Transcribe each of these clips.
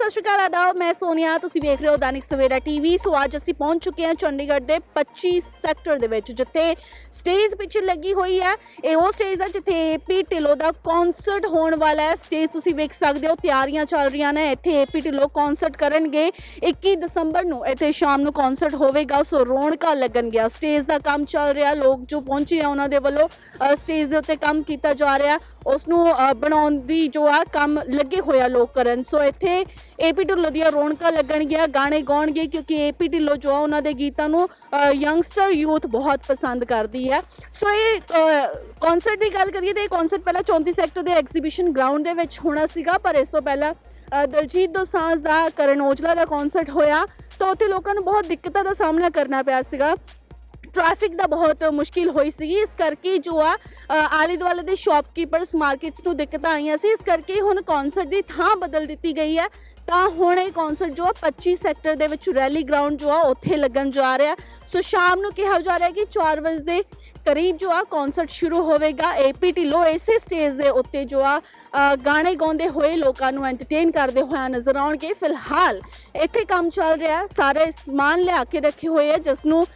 ਸਤਿ ਸ਼੍ਰੀ ਅਕਾਲ ਆਦਾਬ ਮੈਂ ਸੋਨੀਆ, ਤੁਸੀਂ ਵੇਖ ਰਹੇ ਹੋ ਦੈਨਿਕ ਸਵੇਰਾ ਟੀਵੀ। ਸੋ ਅੱਜ ਅਸੀਂ ਪਹੁੰਚ ਚੁੱਕੇ ਹਾਂ ਚੰਡੀਗੜ੍ਹ ਦੇ 25 ਸੈਕਟਰ ਦੇ ਵਿੱਚ, ਜਿੱਥੇ ਸਟੇਜ ਪਿੱਛੇ ਲੱਗੀ ਹੋਈ ਹੈ। ਇਹ ਉਹ ਸਟੇਜ ਹੈ ਜਿੱਥੇ ਏਪੀ ਢਿੱਲੋਂ ਦਾ ਕਨਸਰਟ ਹੋਣ ਵਾਲਾ ਹੈ। ਸਟੇਜ ਤੁਸੀਂ ਵੇਖ ਸਕਦੇ ਹੋ, ਤਿਆਰੀਆਂ ਚੱਲ ਰਹੀਆਂ ਨੇ। ਇੱਥੇ ਏਪੀ ਢਿੱਲੋਂ ਕਨਸਰਟ ਕਰਨਗੇ। 21 ਦਸੰਬਰ ਨੂੰ ਇੱਥੇ ਸ਼ਾਮ ਨੂੰ ਕਨਸਰਟ ਹੋਵੇਗਾ। ਸੋ ਰੌਣਕਾਂ ਲੱਗਣਗੀਆਂ। ਸਟੇਜ ਦਾ ਕੰਮ ਚੱਲ ਰਿਹਾ। ਲੋਕ ਜੋ ਪਹੁੰਚੇ ਆ, ਉਹਨਾਂ ਦੇ ਵੱਲੋਂ ਸਟੇਜ ਦੇ ਉੱਤੇ ਕੰਮ ਕੀਤਾ ਜਾ ਰਿਹਾ। ਉਸ ਨੂੰ ਬਣਾਉਣ ਦੀ ਜੋ ਆ, ਕੰਮ ਲੱਗੇ ਹੋਇਆ ਲੋਕ ਕਰਨ। ਸੋ ਇੱਥੇ ਏਪੀ ਢਿੱਲੋਂ ਦੀਆਂ ਰੌਣਕਾਂ ਲੱਗਣਗੀਆਂ, ਗਾਣੇ ਗਾਉਣਗੇ ਕਿਉਂਕਿ ਏਪੀ ਢਿੱਲੋਂ ਜੋ ਆ ਉਹਨਾਂ ਦੇ ਗੀਤਾਂ ਨੂੰ ਯੰਗਸਟਰ ਯੂਥ ਬਹੁਤ ਪਸੰਦ ਕਰਦੀ ਹੈ। ਸੋ ਇਹ ਕਨਸਰਟ ਦੀ ਗੱਲ ਕਰੀਏ ਤਾਂ ਇਹ ਕਨਸਰਟ ਪਹਿਲਾਂ 34 ਸੈਕਟਰ ਦੇ ਐਗਜ਼ੀਬਿਸ਼ਨ ਗਰਾਊਂਡ ਦੇ ਵਿੱਚ ਹੋਣਾ ਸੀਗਾ, ਪਰ ਇਸ ਤੋਂ ਪਹਿਲਾਂ ਦਲਜੀਤ ਦੋਸਾਂਝ ਦਾ, ਕਰਨ ਔਜਲਾ ਦਾ ਕਨਸਰਟ ਹੋਇਆ ਤਾਂ ਉੱਥੇ ਲੋਕਾਂ ਨੂੰ ਬਹੁਤ ਦਿੱਕਤਾਂ ਦਾ ਸਾਹਮਣਾ ਕਰਨਾ ਪਿਆ ਸੀਗਾ। ਟ੍ਰੈਫਿਕ ਦਾ ਬਹੁਤ ਮੁਸ਼ਕਿਲ ਹੋਈ ਸੀਗੀ। ਇਸ ਕਰਕੇ ਜੋ ਆ ਆਲੇ ਦੁਆਲੇ ਦੇ ਸ਼ਾਪਕੀਪਰਸ ਮਾਰਕੀਟਸ ਨੂੰ ਦਿੱਕਤਾਂ ਆਈਆਂ ਸੀ। ਇਸ ਕਰਕੇ ਹੁਣ ਕਨਸਰਟ ਦੀ ਥਾਂ ਬਦਲ ਦਿੱਤੀ ਗਈ ਹੈ। ਤਾਂ ਹੁਣ ਇਹ ਕਨਸਰਟ ਜੋ ਆ 25 ਸੈਕਟਰ ਦੇ ਵਿੱਚ ਰੈਲੀ ਗਰਾਊਂਡ ਜੋ ਆ, ਉੱਥੇ ਲੱਗਣ ਜਾ ਰਿਹਾ। ਸੋ ਸ਼ਾਮ ਨੂੰ ਕਿਹਾ ਜਾ ਰਿਹਾ ਕਿ 4 ਵਜੇ ਦੇ ਕਰੀਬ ਜੋ ਆ ਕਨਸਰਟ ਸ਼ੁਰੂ ਹੋਵੇਗਾ। ਏਪੀ ਢਿੱਲੋਂ ਇਸੇ ਸਟੇਜ ਦੇ ਉੱਤੇ ਜੋ ਆ ਗਾਣੇ ਗਾਉਂਦੇ ਹੋਏ ਲੋਕਾਂ ਨੂੰ ਐਂਟਰਟੇਨ ਕਰਦੇ ਹੋਇਆ ਨਜ਼ਰ ਆਉਣਗੇ। ਫਿਲਹਾਲ ਇੱਥੇ ਕੰਮ ਚੱਲ ਰਿਹਾ ਸਾਰੇ ਸਮਾਨ ਲਿਆ ਕੇ ਰੱਖੇ ਹੋਏ ਆ ਜਿਸ ਨੂੰ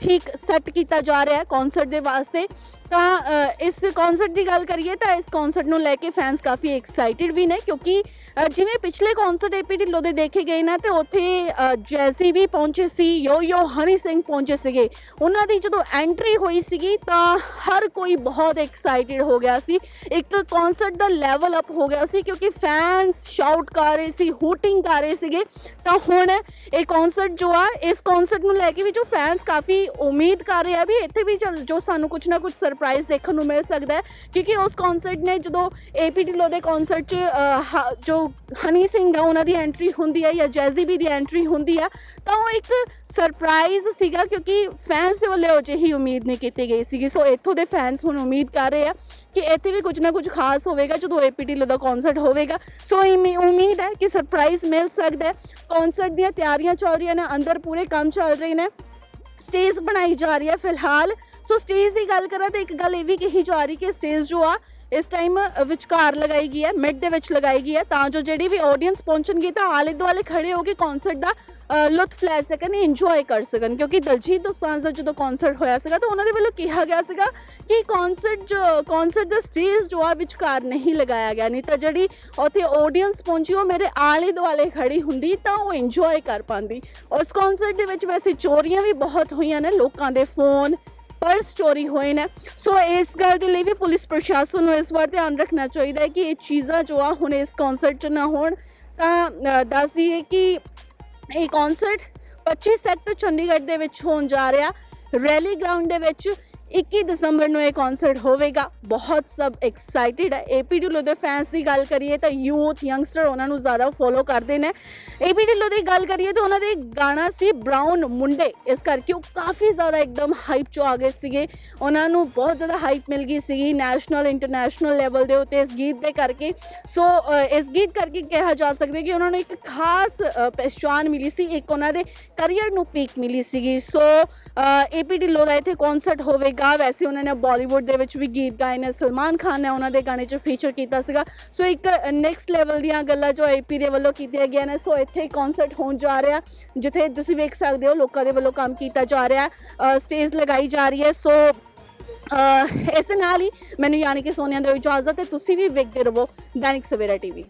ਠੀਕ ਸੈੱਟ ਕੀਤਾ ਜਾ ਰਿਹਾ ਹੈ ਕਨਸਰਟ ਦੇ ਵਾਸਤੇ। ਤਾਂ ਇਸ ਕਨਸਰਟ ਦੀ ਗੱਲ ਕਰੀਏ ਤਾਂ ਇਸ ਕਨਸਰਟ ਨੂੰ ਲੈ ਕੇ ਫੈਨਸ ਕਾਫੀ ਐਕਸਾਈਟਿਡ ਵੀ ਨੇ ਕਿਉਂਕਿ ਜਿਵੇਂ ਪਿਛਲੇ ਕਨਸਰਟ ਏਪੀ ਢਿੱਲੋਂ ਦੇ ਦੇਖੇ ਗਏ ਨਾ ਤੇ ਉੱਥੇ ਜੈਸੀ ਵੀ ਪਹੁੰਚੇ ਸੀ ਯੋ ਯੋ ਹਨੀ ਸਿੰਘ ਪਹੁੰਚੇ ਸੀਗੇ। ਉਹਨਾਂ ਦੀ ਜਦੋਂ ਐਂਟਰੀ ਹੋਈ ਸੀਗੀ ਤਾਂ ਹਰ ਕੋਈ ਬਹੁਤ ਐਕਸਾਈਟਿਡ ਹੋ ਗਿਆ ਸੀ। ਇੱਕ ਕਨਸਰਟ ਦਾ ਲੈਵਲ ਅਪ ਹੋ ਗਿਆ ਸੀ ਕਿਉਂਕਿ ਫੈਨਸ ਸ਼ਾਊਟ ਕਰ ਰਹੇ ਸੀ ਹੂਟਿੰਗ ਕਰ ਰਹੇ ਸੀਗੇ। ਤਾਂ ਹੁਣ ਇਹ ਕਨਸਰਟ ਜੋ ਆ, ਇਸ ਕਨਸਰਟ ਨੂੰ ਲੈ ਕੇ ਵੀ ਜੋ ਫੈਨਸ ਕਾਫੀ ਉਮੀਦ ਕਰ ਰਹੇ ਆ ਵੀ ਇੱਥੇ ਵੀ ਚੱਲ- ਜੋ ਸਾਨੂੰ ਕੁਝ ਨਾ ਕੁਝ ਸਰਪ੍ਰਾਈਜ਼ ਦੇਖਣ ਨੂੰ ਮਿਲ ਸਕਦਾ ਹੈ। ਕਿਉਂਕਿ ਉਸ ਕਨਸਰਟ ਨੇ ਜਦੋਂ ਏਪੀ ਢਿੱਲੋਂ ਦੇ ਕਨਸਰਟ 'ਚ ਅ, ਹ- ਜੋ ਹਨੀ ਸਿੰਘ ਆ ਉਹਨਾਂ ਦੀ ਐਂਟਰੀ ਹੁੰਦੀ ਹੈ ਜਾਂ ਜੈਜ਼ੀ ਬੀ ਦੀ ਐਂਟਰੀ ਹੁੰਦੀ ਹੈ ਤਾਂ ਉਹ ਇੱਕ ਸਰਪ੍ਰਾਈਜ਼ ਸੀਗਾ ਕਿਉਂਕਿ ਫੈਨਸ ਦੇ ਵੱਲੋਂ ਅਜਿਹੀ ਉਮੀਦ ਨਹੀਂ ਕੀਤੀ ਗਈ ਸੀਗੀ। ਸੋ ਇੱਥੋਂ ਦੇ ਫੈਨਸ ਹੁਣ ਉਮੀਦ ਕਰ ਰਹੇ ਆ ਕਿ ਇੱਥੇ ਵੀ ਕੁਝ ਨਾ ਕੁਝ ਖਾਸ ਹੋਵੇਗਾ ਜਦੋਂ ਏਪੀ ਢਿੱਲੋਂ ਦਾ ਕਨਸਰਟ ਹੋਵੇਗਾ। ਸੋ ਇਮੀ- ਉਮੀਦ ਹੈ ਕਿ ਸਰਪ੍ਰਾਈਜ਼ ਮਿਲ ਸਕਦਾ ਹੈ। ਕਨਸਰਟ ਦੀਆਂ ਤਿਆਰੀਆਂ ਚੱਲ ਰਹੀਆਂ ਨੇ ਅੰਦਰ ਪੂਰੇ ਕੰਮ ਚੱਲ ਰਹੇ ਨੇ। ਸਟੇਜ ਬਣਾਈ ਜਾ ਰਹੀ ਹੈ ਫਿਲਹਾਲ। ਸੋ ਸਟੇਜ ਦੀ ਗੱਲ ਕਰਾਂ ਤਾਂ ਇੱਕ ਗੱਲ ਇਹ ਵੀ ਕਹੀ ਜਾ ਰਹੀ ਕਿ ਸਟੇਜ ਜੋ ਆ, ਇਸ ਟਾਈਮ ਵਿਚਕਾਰ ਲਗਾਈ ਗਈ ਹੈ ਮਿਡ ਦੇ ਵਿੱਚ ਲਗਾਈ ਗਈ ਹੈ, ਤਾਂ ਜੋ ਜਿਹੜੀ ਵੀ ਆਡੀਅנס ਪਹੁੰਚਣਗੇ ਤਾਂ ਆਲੇ ਦੁਆਲੇ ਖੜੇ ਹੋ ਕੇ ਕਨਸਰਟ ਦਾ ਲੁਤਫ ਲੈ ਸਕਣ ਇੰਜੋਏ ਕਰ ਸਕਣ। ਕਿਉਂਕਿ ਦਲਜੀਤ ਦੋਸਾਂਝ ਦਾ ਜਦੋਂ ਕਨਸਰਟ ਹੋਇਆ ਸੀਗਾ ਤਾਂ ਉਹਨਾਂ ਦੇ ਵੱਲੋਂ ਕਿਹਾ ਗਿਆ ਸੀਗਾ ਕਿ ਕਨਸਰਟ ਜੋ ਕਨਸਰਟ ਦਾ ਸਟੇਜ ਜੋ ਆ ਵਿਚਕਾਰ ਨਹੀਂ ਲਗਾਇਆ ਗਿਆ। ਨਹੀਂ ਤਾਂ ਜਿਹੜੀ ਉੱਥੇ ਆਡੀਅנס ਪਹੁੰਚੀ, ਉਹ ਮੇਰੇ ਆਲੇ ਦੁਆਲੇ ਖੜੀ ਹੁੰਦੀ ਤਾਂ ਉਹ ਇੰਜੋਏ ਕਰ ਪਾਉਂਦੀ। ਉਸ ਕਨਸਰਟ ਦੇ ਵਿੱਚ ਵੈਸੇ ਚੋਰੀਆਂ ਵੀ ਬਹੁਤ ਹੋਈਆਂ ਨੇ ਲੋਕਾਂ ਦੇ ਫੋਨ ਪਰਸ ਚੋਰੀ ਹੋਏ ਨੇ। ਸੋ ਇਸ ਗੱਲ ਦੇ ਲਈ ਵੀ ਪੁਲਿਸ ਪ੍ਰਸ਼ਾਸਨ ਨੂੰ ਇਸ ਵਾਰ ਧਿਆਨ ਰੱਖਣਾ ਚਾਹੀਦਾ ਹੈ ਕਿ ਇਹ ਚੀਜ਼ਾਂ ਜੋ ਆ ਹੁਣ ਇਸ ਕਨਸਰਟ 'ਚ ਨਾ ਹੋਣ। ਤਾਂ ਅ, ਦੱਸ ਦਈਏ ਕਿ ਇਹ ਕਨਸਰਟ 25 ਸੈਕਟਰ ਚੰਡੀਗੜ੍ਹ ਦੇ ਵਿੱਚ ਹੋਣ ਜਾ ਰਿਹਾ। ਰੈਲੀ ਗਰਾਊਂਡ ਦੇ ਵਿੱਚ 21 ਦਸੰਬਰ ਨੂੰ ਇਹ ਕਨਸਰਟ ਹੋਵੇਗਾ। ਬਹੁਤ ਸਭ ਐਕਸਾਈਟਿਡ ਹੈ। ਏਪੀ ਢਿੱਲੋਂ ਦੇ ਫੈਨਸ ਦੀ ਗੱਲ ਕਰੀਏ ਤਾਂ ਯੂਥ ਯੰਗਸਟਰ ਉਹਨਾਂ ਨੂੰ ਜ਼ਿਆਦਾ ਫੋਲੋ ਕਰਦੇ ਨੇ। ਏਪੀ ਢਿੱਲੋਂ ਦੀ ਗੱਲ ਕਰੀਏ ਤਾਂ ਉਹਨਾਂ ਦੇ ਗਾਣਾ ਸੀ ਬ੍ਰਾਊਨ ਮੁੰਡੇ ਇਸ ਕਰਕੇ ਉਹ ਕਾਫੀ ਜ਼ਿਆਦਾ ਇੱਕਦਮ ਹਾਈਪ 'ਚ ਆ ਗਏ ਸੀਗੇ। ਉਹਨਾਂ ਨੂੰ ਬਹੁਤ ਜ਼ਿਆਦਾ ਹਾਈਪ ਮਿਲ ਗਈ ਸੀਗੀ ਨੈਸ਼ਨਲ ਇੰਟਰਨੈਸ਼ਨਲ ਲੈਵਲ ਦੇ ਉੱਤੇ ਇਸ ਗੀਤ ਦੇ ਕਰਕੇ। ਸੋ ਇਸ ਗੀਤ ਕਰਕੇ ਕਿਹਾ ਜਾ ਸਕਦਾ ਕਿ ਉਹਨਾਂ ਨੂੰ ਇੱਕ ਖਾਸ ਅ, ਪਹਿਚਾਣ ਮਿਲੀ ਸੀ। ਇੱਕ ਉਹਨਾਂ ਦੇ ਕੈਰੀਅਰ ਨੂੰ ਪੀਕ ਮਿਲੀ ਸੀਗੀ। ਸੋ ਏਪੀ ਢਿੱਲੋਂ ਦਾ ਇੱਥੇ ਕਨਸਰਟ ਹੋਵੇਗਾ। ਵੈਸੇ ਉਹਨਾਂ ਨੇ ਬਾਲੀਵੁੱਡ ਦੇ ਵਿੱਚ ਵੀ ਗੀਤ ਗਾਏ ਨੇ। ਸਲਮਾਨ ਖਾਨ ਨੇ ਉਹਨਾਂ ਦੇ ਗਾਣੇ 'ਚ ਫੀਚਰ ਕੀਤਾ ਸੀਗਾ। ਸੋ ਇੱਕ ਨੈਕਸਟ ਲੈਵਲ ਦੀਆਂ ਗੱਲਾਂ ਜੋ ਏਪੀ ਦੇ ਵੱਲੋਂ ਕੀਤੀਆਂ ਗਈਆਂ ਨੇ। ਸੋ ਇੱਥੇ ਕਨਸਰਟ ਹੋਣ ਜਾ ਰਿਹਾ। ਜਿੱਥੇ ਤੁਸੀਂ ਵੇਖ ਸਕਦੇ ਹੋ, ਲੋਕਾਂ ਦੇ ਵੱਲੋਂ ਕੰਮ ਕੀਤਾ ਜਾ ਰਿਹਾ। ਸਟੇਜ ਲਗਾਈ ਜਾ ਰਹੀ ਹੈ। ਸੋ ਇਸ ਦੇ ਨਾਲ ਹੀ ਮੈਨੂੰ ਯਾਨੀ ਕਿ ਸੋਨੀਆ ਦੇ ਇਜਾਜ਼ਤ ਹੈ। ਤੁਸੀਂ ਵੀ ਵੇਖਦੇ ਰਹੋ ਦੈਨਿਕ ਸਵੇਰਾ ਟੀਵੀ